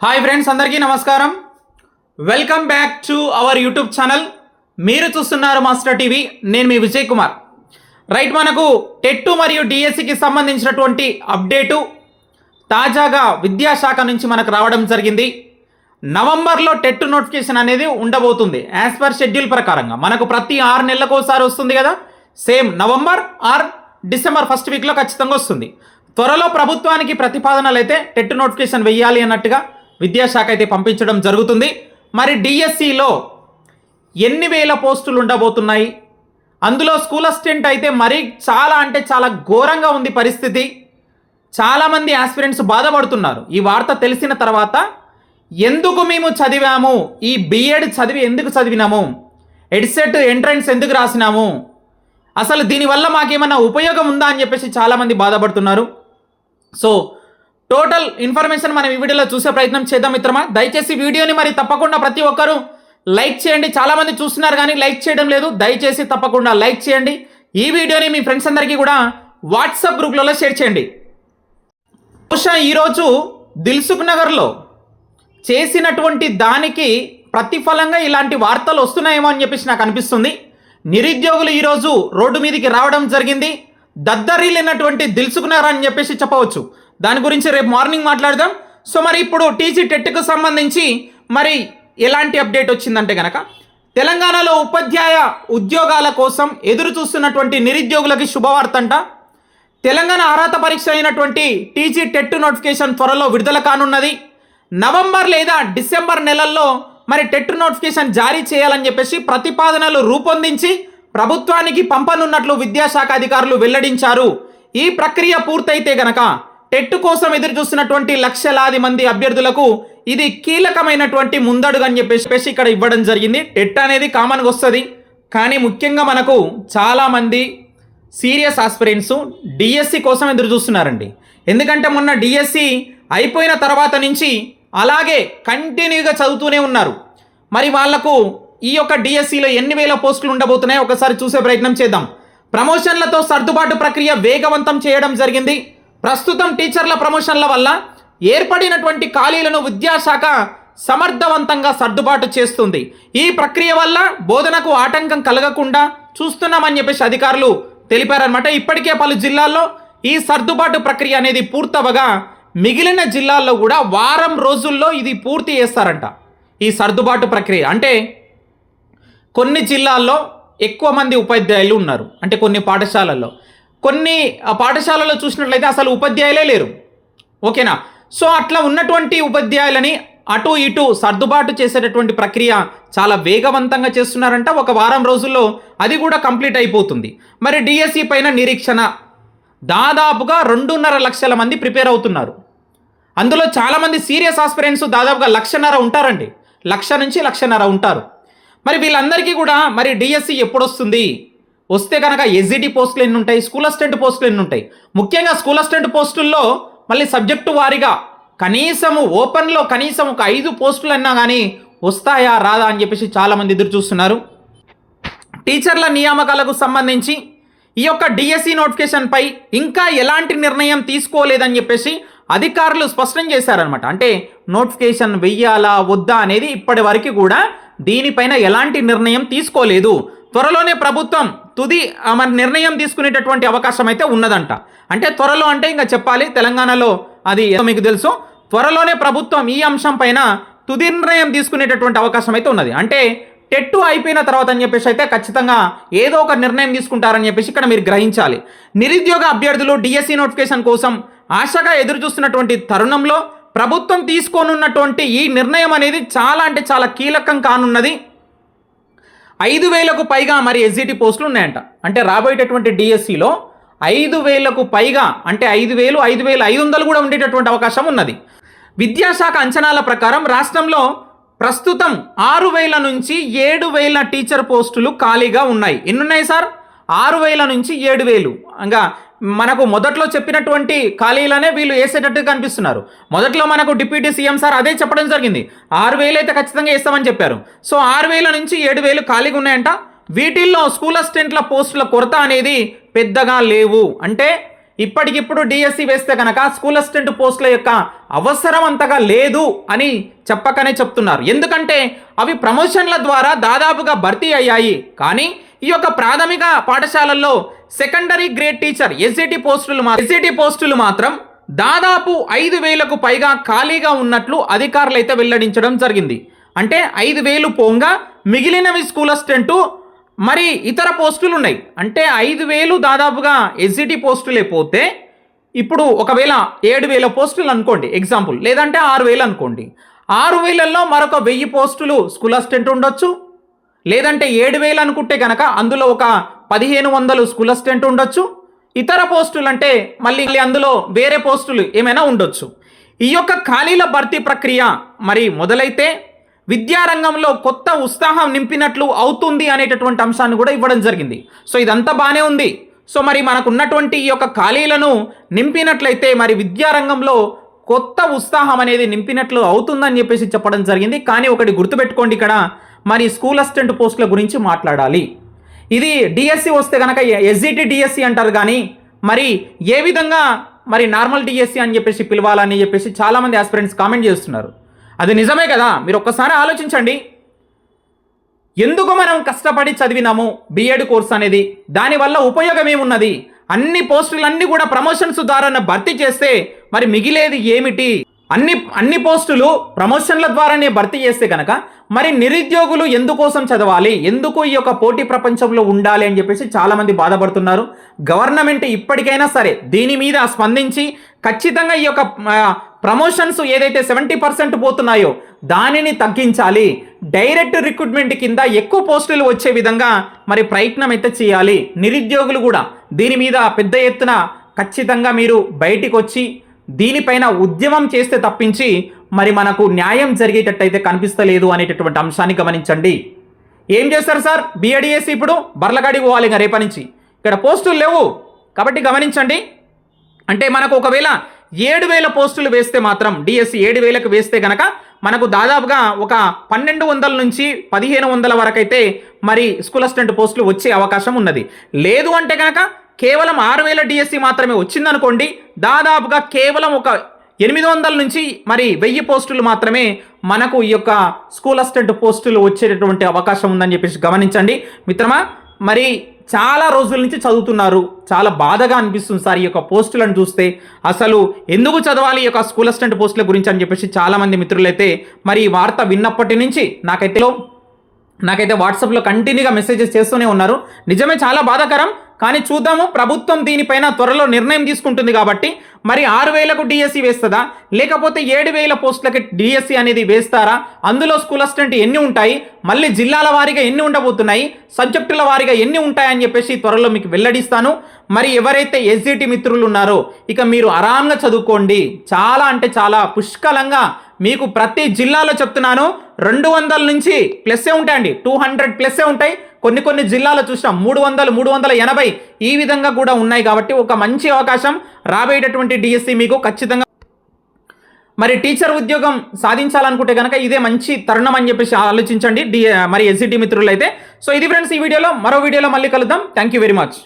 Hi friends అందరికీ నమస్కారం. Welcome back to our YouTube channel మీరు చూస్తున్నారు మాస్టర్ టీవీ నేను మీ విజయ్ కుమార్. రైట్ మనకు టెట్టు మరియు డిఎస్సికి సంబంధించినటువంటి అప్డేటు తాజాగా విద్యాశాఖ నుంచి మనకు రావడం జరిగింది. నవంబర్లో టెట్ నోటిఫికేషన్ అనేది ఉండబోతుంది. యాజ్ పర్ షెడ్యూల్ ప్రకారంగా. మనకు ప్రతి ఆరు నెలలకు ఒకసారి వస్తుంది కదా? Same November or December first వీక్లో ఖచ్చితంగా వస్తుంది. త్వరలో ప్రభుత్వానికి ప్రతిపాదనలు అయితే టెట్ నోటిఫికేషన్ వెయ్యాలి అన్నట్టుగా విద్యాశాఖ అయితే పంపించడం జరుగుతుంది. మరి డిఎస్సిలో ఎన్ని వేల పోస్టులు ఉండబోతున్నాయి? అందులో స్కూల్ అసిస్టెంట్ అయితే మరీ చాలా అంటే చాలా ఘోరంగా ఉంది పరిస్థితి. చాలామంది ఆస్పిరెంట్స్ బాధపడుతున్నారు. ఈ వార్త తెలిసిన తర్వాత ఎందుకు మేము చదివాము? ఈ బిఎడ్ చదివి ఎందుకు చదివినాము? ఎడ్సెట్ ఎంట్రన్స్ ఎందుకు రాసినాము? అసలు దీనివల్ల మాకేమన్నా ఉపయోగం ఉందా అని చెప్పేసి చాలామంది బాధపడుతున్నారు. సో టోటల్ ఇన్ఫర్మేషన్ మనం ఈ వీడియోలో చూసే ప్రయత్నం చేద్దాం మిత్రమా? దయచేసి వీడియోని మరి తప్పకుండా ప్రతి ఒక్కరూ లైక్ చేయండి. చాలామంది చూస్తున్నారు కానీ లైక్ చేయడం లేదు. దయచేసి తప్పకుండా లైక్ చేయండి. ఈ వీడియోని మీ ఫ్రెండ్స్ అందరికీ కూడా వాట్సాప్ గ్రూప్లలో షేర్ చేయండి. బహుశా ఈరోజు దిల్సుఖ్ నగర్లో చేసినటువంటి దానికి ప్రతిఫలంగా ఇలాంటి వార్తలు వస్తున్నాయేమో అని చెప్పేసి నాకు అనిపిస్తుంది. నిరుద్యోగులు ఈరోజు రోడ్డు మీదకి రావడం జరిగింది. దద్దరిల్లినటువంటి దిల్సుఖ్ నగర్ అని చెప్పేసి చెప్పవచ్చు. దాని గురించి రేపు మార్నింగ్ మాట్లాడదాం. సో మరి ఇప్పుడు టీజీ టెట్కు సంబంధించి మరి ఎలాంటి అప్డేట్ వచ్చిందంటే కనుక తెలంగాణలో ఉపాధ్యాయ ఉద్యోగాల కోసం ఎదురు చూస్తున్నటువంటి నిరుద్యోగులకి శుభవార్త అంట తెలంగాణ అర్హత పరీక్ష అయినటువంటి టీజీ టెట్ నోటిఫికేషన్ త్వరలో విడుదల కానున్నది. నవంబర్ లేదా డిసెంబర్ నెలల్లో మరి టెట్ నోటిఫికేషన్ జారీ చేయాలని చెప్పేసి ప్రతిపాదనలు రూపొందించి ప్రభుత్వానికి పంపనున్నట్లు విద్యాశాఖ అధికారులు వెల్లడించారు. ఈ ప్రక్రియ పూర్తయితే గనక టెట్ కోసం ఎదురు చూస్తున్నటువంటి లక్షలాది మంది అభ్యర్థులకు ఇది కీలకమైనటువంటి ముందడుగు అని చెప్పేసి ఇక్కడ ఇవ్వడం జరిగింది. టెట్ అనేది కామన్గా వస్తుంది. కానీ ముఖ్యంగా మనకు చాలామంది సీరియస్ ఆస్పిరెంట్స్ డిఎస్సి కోసం ఎదురు చూస్తున్నారండి. ఎందుకంటే మొన్న డిఎస్సి అయిపోయిన తర్వాత నుంచి అలాగే కంటిన్యూగా చదువుతూనే ఉన్నారు. మరి వాళ్ళకు ఈ యొక్క డిఎస్సిలో ఎన్ని వేల పోస్టులు ఉండబోతున్నాయో ఒకసారి చూసే ప్రయత్నం చేద్దాం. ప్రమోషన్లతో సర్దుబాటు ప్రక్రియ వేగవంతం చేయడం జరిగింది. ప్రస్తుతం టీచర్ల ప్రమోషన్ల వల్ల ఏర్పడినటువంటి ఖాళీలను విద్యాశాఖ సమర్థవంతంగా సర్దుబాటు చేస్తుంది. ఈ ప్రక్రియ వల్ల బోధనకు ఆటంకం కలగకుండా చూస్తున్నామని చెప్పేసి అధికారులు తెలిపారనమాట ఇప్పటికే పలు జిల్లాల్లో ఈ సర్దుబాటు ప్రక్రియ అనేది పూర్తవగా మిగిలిన జిల్లాల్లో కూడా వారం రోజుల్లో ఇది పూర్తి చేస్తారంట. ఈ సర్దుబాటు ప్రక్రియ అంటే కొన్ని జిల్లాల్లో ఎక్కువ మంది ఉపాధ్యాయులు ఉన్నారు. అంటే కొన్ని పాఠశాలల్లో. కొన్ని పాఠశాలలో చూసినట్లయితే అసలు ఉపాధ్యాయులే లేరు. ఓకేనా? సో అట్లా ఉన్నటువంటి ఉపాధ్యాయులని అటు ఇటు సర్దుబాటు చేసేటటువంటి ప్రక్రియ చాలా వేగవంతంగా చేస్తున్నారంట. ఒక వారం రోజుల్లో అది కూడా కంప్లీట్ అయిపోతుంది. మరి డిఎస్సి పైన నిరీక్షణ. దాదాపుగా రెండున్నర లక్షల మంది ప్రిపేర్ అవుతున్నారు. అందులో చాలామంది సీరియస్ ఆస్పిరెంట్స్ దాదాపుగా లక్షన్నర ఉంటారండి. లక్ష నుంచి లక్షన్నర ఉంటారు. మరి వీళ్ళందరికీ కూడా మరి డిఎస్సి ఎప్పుడు వస్తుంది వస్తే కనుక ఎస్జిటి పోస్టులు ఎన్ని ఉంటాయి స్కూల్ అసిస్టెంట్ పోస్టులు ఎన్ని ఉంటాయి ముఖ్యంగా స్కూల్ అసిస్టెంట్ పోస్టుల్లో మళ్ళీ సబ్జెక్టు వారిగా కనీసము ఓపెన్లో కనీసం ఒక ఐదు పోస్టులు అన్నా కానీ వస్తాయా రాదా అని చెప్పేసి చాలామంది ఎదురు చూస్తున్నారు. టీచర్ల నియామకాలకు సంబంధించి ఈ యొక్క డిఎస్సి నోటిఫికేషన్పై ఇంకా ఎలాంటి నిర్ణయం తీసుకోలేదని చెప్పేసి అధికారులు స్పష్టం చేశారనమాట అంటే నోటిఫికేషన్ వెయ్యాలా వద్దా అనేది ఇప్పటి వరకు కూడా దీనిపైన ఎలాంటి నిర్ణయం తీసుకోలేదు. త్వరలోనే ప్రభుత్వం తుది మన నిర్ణయం తీసుకునేటటువంటి అవకాశం అయితే ఉన్నదంట. అంటే త్వరలో అంటే ఇంకా చెప్పాలి తెలంగాణలో అది ఏదో మీకు తెలుసు. త్వరలోనే ప్రభుత్వం ఈ అంశం పైన తుది నిర్ణయం తీసుకునేటటువంటి అవకాశం అయితే ఉన్నది. అంటే టెట్టు అయిపోయిన తర్వాత అని చెప్పేసి అయితే ఖచ్చితంగా ఏదో ఒక నిర్ణయం తీసుకుంటారని చెప్పేసి ఇక్కడ మీరు గ్రహించాలి. నిరుద్యోగ అభ్యర్థులు డిఎస్సి నోటిఫికేషన్ కోసం ఆశగా ఎదురు చూస్తున్నటువంటి తరుణంలో ప్రభుత్వం తీసుకోనున్నటువంటి ఈ నిర్ణయం అనేది చాలా అంటే చాలా కీలకం కానున్నది. ఐదు వేలకు పైగా మరి ఎస్జిటి పోస్టులు ఉన్నాయంట. అంటే రాబోయేటటువంటి డిఎస్సిలో ఐదు వేలకు పైగా అంటే ఐదు వేలు ఐదు వేలు ఐదు వందలు కూడా ఉండేటటువంటి అవకాశం ఉన్నది. విద్యాశాఖ అంచనాల ప్రకారం రాష్ట్రంలో ప్రస్తుతం ఆరు వేల నుంచి ఏడు వేల టీచర్ పోస్టులు ఖాళీగా ఉన్నాయి. ఎన్నున్నాయి సార్? ఆరు వేల నుంచి ఏడు వేలు. ఇంకా మనకు మొదట్లో చెప్పినటువంటి ఖాళీలనే వీళ్ళు వేసేటట్టు కనిపిస్తున్నారు. మొదట్లో మనకు డిప్యూటీ సీఎం సార్ అదే చెప్పడం జరిగింది. ఆరు వేలు అయితే ఖచ్చితంగా వేస్తామని చెప్పారు. సో ఆరు వేల నుంచి ఏడు వేలు ఖాళీగా ఉన్నాయంట. వీటిల్లో స్కూల్ అసిస్టెంట్ల పోస్టుల కొరత అనేది పెద్దగా లేవు. అంటే ఇప్పటికిప్పుడు డిఎస్సి వేస్తే కనుక స్కూల్ అసిస్టెంట్ పోస్టుల యొక్క అవసరం అంతగా లేదు అని చెప్పకనే చెప్తున్నారు. ఎందుకంటే అవి ప్రమోషన్ల ద్వారా దాదాపుగా భర్తీ అయ్యాయి. కానీ ఈ యొక్క ప్రాథమిక పాఠశాలల్లో సెకండరీ గ్రేడ్ టీచర్ ఎస్సిటి పోస్టులు మా పోస్టులు మాత్రం దాదాపు ఐదు వేలకు పైగా ఖాళీగా ఉన్నట్లు అధికారులు అయితే వెల్లడించడం జరిగింది. అంటే ఐదు వేలు పోంగా మిగిలినవి స్కూల్ అసిస్టెంటు మరి ఇతర పోస్టులు ఉన్నాయి. అంటే ఐదు వేలు దాదాపుగా ఎస్జిటి పోస్టులే పోతే ఇప్పుడు ఒకవేళ ఏడు వేల పోస్టులు అనుకోండి ఎగ్జాంపుల్ లేదంటే ఆరు వేలు అనుకోండి. ఆరు వేలల్లో మరొక వెయ్యి పోస్టులు స్కూల్ అసిస్టెంట్ ఉండొచ్చు లేదంటే ఏడు వేలు అనుకుంటే కనుక అందులో ఒక పదిహేను వందలు స్కూల్ అసిస్టెంట్ ఉండొచ్చు ఇతర పోస్టులు అంటే మళ్ళీ అందులో వేరే పోస్టులు ఏమైనా ఉండొచ్చు. ఈ యొక్క ఖాళీల భర్తీ ప్రక్రియ మరి మొదలైతే విద్యారంగంలో కొత్త ఉత్సాహం నింపినట్లు అవుతుంది అనేటటువంటి అంశాన్ని కూడా ఇవ్వడం జరిగింది. సో ఇదంతా బాగానే ఉంది. సో మరి మనకున్నటువంటి ఈ యొక్క ఖాళీలను నింపినట్లయితే మరి విద్యారంగంలో కొత్త ఉత్సాహం అనేది నింపినట్లు అవుతుందని చెప్పేసి చెప్పడం జరిగింది. కానీ ఒకటి గుర్తుపెట్టుకోండి ఇక్కడ. మరి స్కూల్ అసిస్టెంట్ పోస్టుల గురించి మాట్లాడాలి. ఇది డిఎస్సి వస్తే కనుక ఎస్జిటి డిఎస్సి అంటారు కానీ మరి ఏ విధంగా మరి నార్మల్ డిఎస్సి అని చెప్పేసి పిలవాలని చెప్పేసి చాలామంది ఆస్పిరెంట్స్ కామెంట్ చేస్తున్నారు. అది నిజమే కదా? మీరు ఒక్కసారి ఆలోచించండి. ఎందుకు మనం కష్టపడి చదివినాము బిఎడ్ కోర్స్ అనేది? దానివల్ల ఉపయోగం ఏమున్నది? అన్ని పోస్టులన్నీ కూడా ప్రమోషన్స్ ద్వారా భర్తీ చేస్తే మరి మిగిలేది ఏమిటి? అన్ని అన్ని పోస్టులు ప్రమోషన్ల ద్వారానే భర్తీ చేస్తే కనుక మరి నిరుద్యోగులు ఎందుకోసం చదవాలి? ఎందుకు ఈ యొక్క పోటీ ప్రపంచంలో ఉండాలి అని చెప్పేసి చాలామంది బాధపడుతున్నారు. గవర్నమెంట్ ఇప్పటికైనా సరే దీని మీద స్పందించి ఖచ్చితంగా ఈ యొక్క ప్రమోషన్స్ ఏదైతే సెవెంటీ పర్సెంట్ పోతున్నాయో దానిని తగ్గించాలి. డైరెక్ట్ రిక్రూట్మెంట్ కింద ఎక్కువ పోస్టులు వచ్చే విధంగా మరి ప్రయత్నం అయితే చేయాలి. నిరుద్యోగులు కూడా దీని మీద పెద్ద ఎత్తున ఖచ్చితంగా మీరు బయటికి వచ్చి దీనిపైన ఉద్యమం చేస్తే తప్పించి మరి మనకు న్యాయం జరిగేటట్టయితే కనిపిస్తలేదు అనేటటువంటి అంశాన్ని గమనించండి. ఏం చేస్తారు సార్? బీఎడిఎస్సి ఇప్పుడు బర్లగాడి పోవాలి ఇంకా రేపటి నుంచి. ఇక్కడ పోస్టులు లేవు. కాబట్టి గమనించండి. అంటే మనకు ఒకవేళ ఏడు వేల పోస్టులు వేస్తే మాత్రం డిఎస్సి ఏడు వేలకు వేస్తే కనుక మనకు దాదాపుగా ఒక పన్నెండు వందల నుంచి పదిహేను వందల వరకు అయితే మరి స్కూల్ అసిస్టెంట్ పోస్టులు వచ్చే అవకాశం ఉన్నది. లేదు అంటే కనుక కేవలం ఆరు వేల డిఎస్సి మాత్రమే వచ్చిందనుకోండి దాదాపుగా కేవలం ఒక ఎనిమిది వందల నుంచి మరి వెయ్యి పోస్టులు మాత్రమే మనకు ఈ యొక్క స్కూల్ అసిస్టెంట్ పోస్టులు వచ్చేటటువంటి అవకాశం ఉందని చెప్పేసి గమనించండి. మిత్రమా మరి చాలా రోజుల నుంచి చదువుతున్నారు. చాలా బాధగా అనిపిస్తుంది సార్ ఈ యొక్క పోస్టులను చూస్తే. అసలు ఎందుకు చదవాలి ఈ యొక్క స్కూల్ అసిస్టెంట్ పోస్టుల గురించి అని చెప్పేసి చాలామంది మిత్రులైతే మరి ఈ వార్త విన్నప్పటి నుంచి నాకైతే నాకైతే వాట్సాప్లో కంటిన్యూగా మెసేజెస్ చేస్తూనే ఉన్నారు. నిజమే చాలా బాధాకరం కానీ చూద్దాము. ప్రభుత్వం దీనిపైన త్వరలో నిర్ణయం తీసుకుంటుంది కాబట్టి మరి ఆరు వేలకు డిఎస్సి వేస్తుందా? లేకపోతే ఏడు వేల పోస్టులకి డిఎస్సి అనేది వేస్తారా? అందులో స్కూల్ అసిస్టెంట్ ఎన్ని ఉంటాయి? మళ్ళీ జిల్లాల వారీగా ఎన్ని ఉండబోతున్నాయి? సబ్జెక్టుల వారీగా ఎన్ని ఉంటాయని చెప్పేసి త్వరలో మీకు వెల్లడిస్తాను. మరి ఎవరైతే ఎస్జిటి మిత్రులు ఉన్నారో ఇక మీరు ఆరాంగా చదువుకోండి. చాలా అంటే చాలా పుష్కలంగా మీకు ప్రతి జిల్లాలో చెప్తున్నాను. రెండు వందల నుంచి ప్లస్సే ఉంటాయండి. టూ హండ్రెడ్ ప్లస్సే ఉంటాయి. కొన్ని కొన్ని జిల్లాలో చూసాం మూడు వందలు మూడు వందల ఎనభై ఈ విధంగా కూడా ఉన్నాయి కాబట్టి ఒక మంచి అవకాశం రాబోయేటటువంటి డిఎస్సి మీకు ఖచ్చితంగా. మరి టీచర్ ఉద్యోగం సాధించాలనుకుంటే కనుక ఇదే మంచి తరుణం అని చెప్పేసి ఆలోచించండి. డి మరి ఎస్సిటి మిత్రులు అయితే సో ఇది ఫ్రెండ్స్ ఈ వీడియోలో. మరో వీడియోలో మళ్ళీ కలుద్దాం. Thank you very much